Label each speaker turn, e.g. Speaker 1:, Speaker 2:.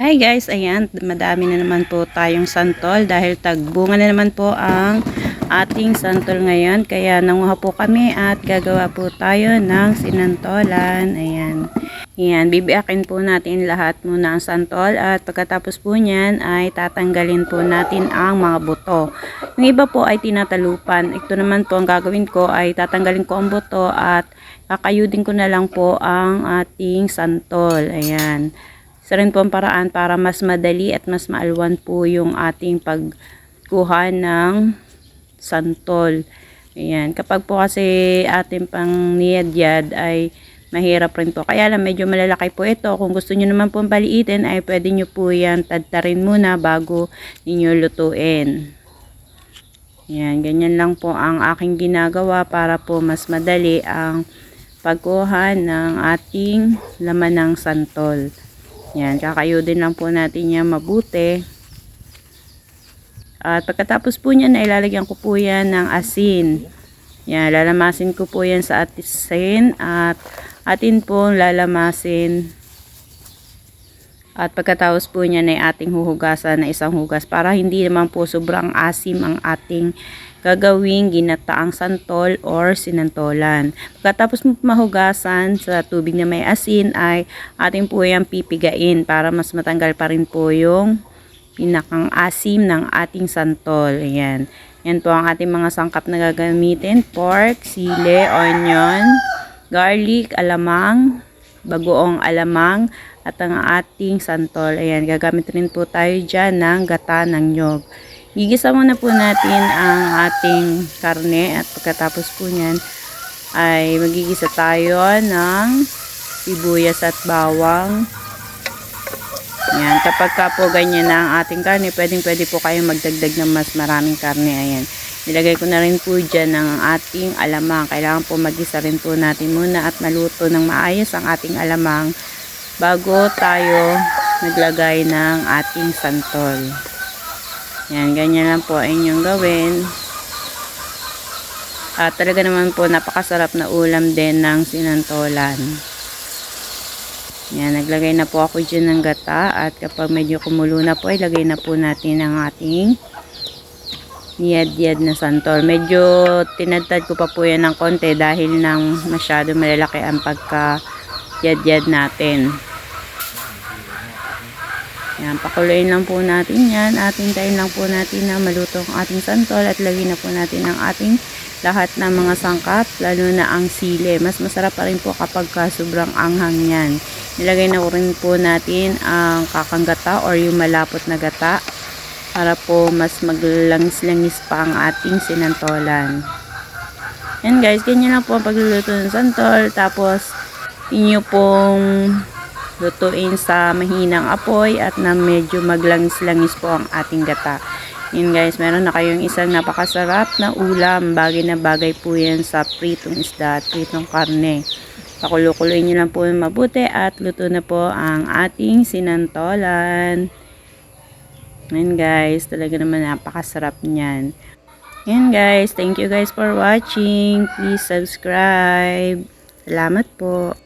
Speaker 1: Hi guys, ayan, madami na naman po tayong santol dahil tagbunga na naman po ang ating santol ngayon. Kaya nanguha po kami at gagawa po tayo ng sinantolan. Ayan. Ayan, bibiakin po natin lahat muna ang santol at pagkatapos po niyan ay tatanggalin po natin ang mga buto. Yung iba po ay tinatalupan. Ito naman po ang gagawin ko ay tatanggalin ko ang buto at kakayudin ko na lang po ang ating santol. Ayan. Isa rin po ang paraan para mas madali at mas maalwan po yung ating pagkuha ng santol. Ayan. Kapag po kasi ating pang niyadyad ay mahirap rin po. Kaya lang medyo malalaki po ito. Kung gusto nyo naman po paliitin ay pwede nyo po yan tadtarin muna bago ninyo lutuin. Ayan. Ganyan lang po ang aking ginagawa para po mas madali ang pagkuha ng ating laman ng santol. Yan, kakayudin lang po natin yan mabuti. At pagkatapos po niyan, ay lalagyan ko po yan ng asin. Yan, lalamasin ko po yan sa asin at atin po lalamasin. At pagkatapos po niyan ay ating huhugasan na isang hugas para hindi naman po sobrang asim ang ating gagawing ginataang santol or sinantolan. Pagkatapos mahugasan sa tubig na may asin ay ating po yung pipigain para mas matanggal pa rin po yung pinakang asim ng ating santol. Ayan. Yan po ang ating mga sangkap na gagamitin. Pork, sile, onion, garlic, alamang, bagoong alamang, at ang ating santol. Ayan, gagamit rin po tayo dyan ng gata ng nyog. Gigisa muna po natin ang ating karne at pagkatapos po niyan ay magigisa tayo ng sibuyas at bawang. Yan, kapag ka po ganyan na ang ating karne, pwedeng pwede po kayong magdagdag ng mas maraming karne. Ayan. Nilagay ko na rin po dyan ang ating alamang. Kailangan po magisa rin po natin muna at maluto ng maayos ang ating alamang bago tayo naglagay ng ating santol. Yan, ganyan lang po inyong gawin. At talaga naman po napakasarap na ulam din ng sinantolan. Yan, naglagay na po ako dyan ng gata at kapag medyo kumulo na po, ilagay na po natin ang ating niyad-yad na santol. Medyo tinadtad ko pa po yan ng konti dahil nang masyado malalaki ang pagka yad-yad natin. Yan, pakuluin lang po natin yan. Ating tayin lang po natin na maluto ang ating santol at lagyan na po natin ang ating lahat ng mga sangkap, lalo na ang sili. Mas masarap pa rin po kapag ka sobrang anghang yan. Nilagay na rin po natin ang kakang gata or yung malapot na gata para po mas maglangis-langis pa ang ating sinantolan. Yan guys, ganyan lang po ang pagluluto ng santol. Tapos, inyo pong lutuin sa mahinang apoy at na medyo maglangis-langis po ang ating gata. Yun guys, meron na kayong isang napakasarap na ulam. Bagay na bagay po yan sa pritong isda at pritong karne. Pakulukuloy nyo lang po mabuti at luto na po ang ating sinantolan. Yan guys, talaga naman napakasarap niyan. Yan guys, thank you guys for watching. Please subscribe. Salamat po.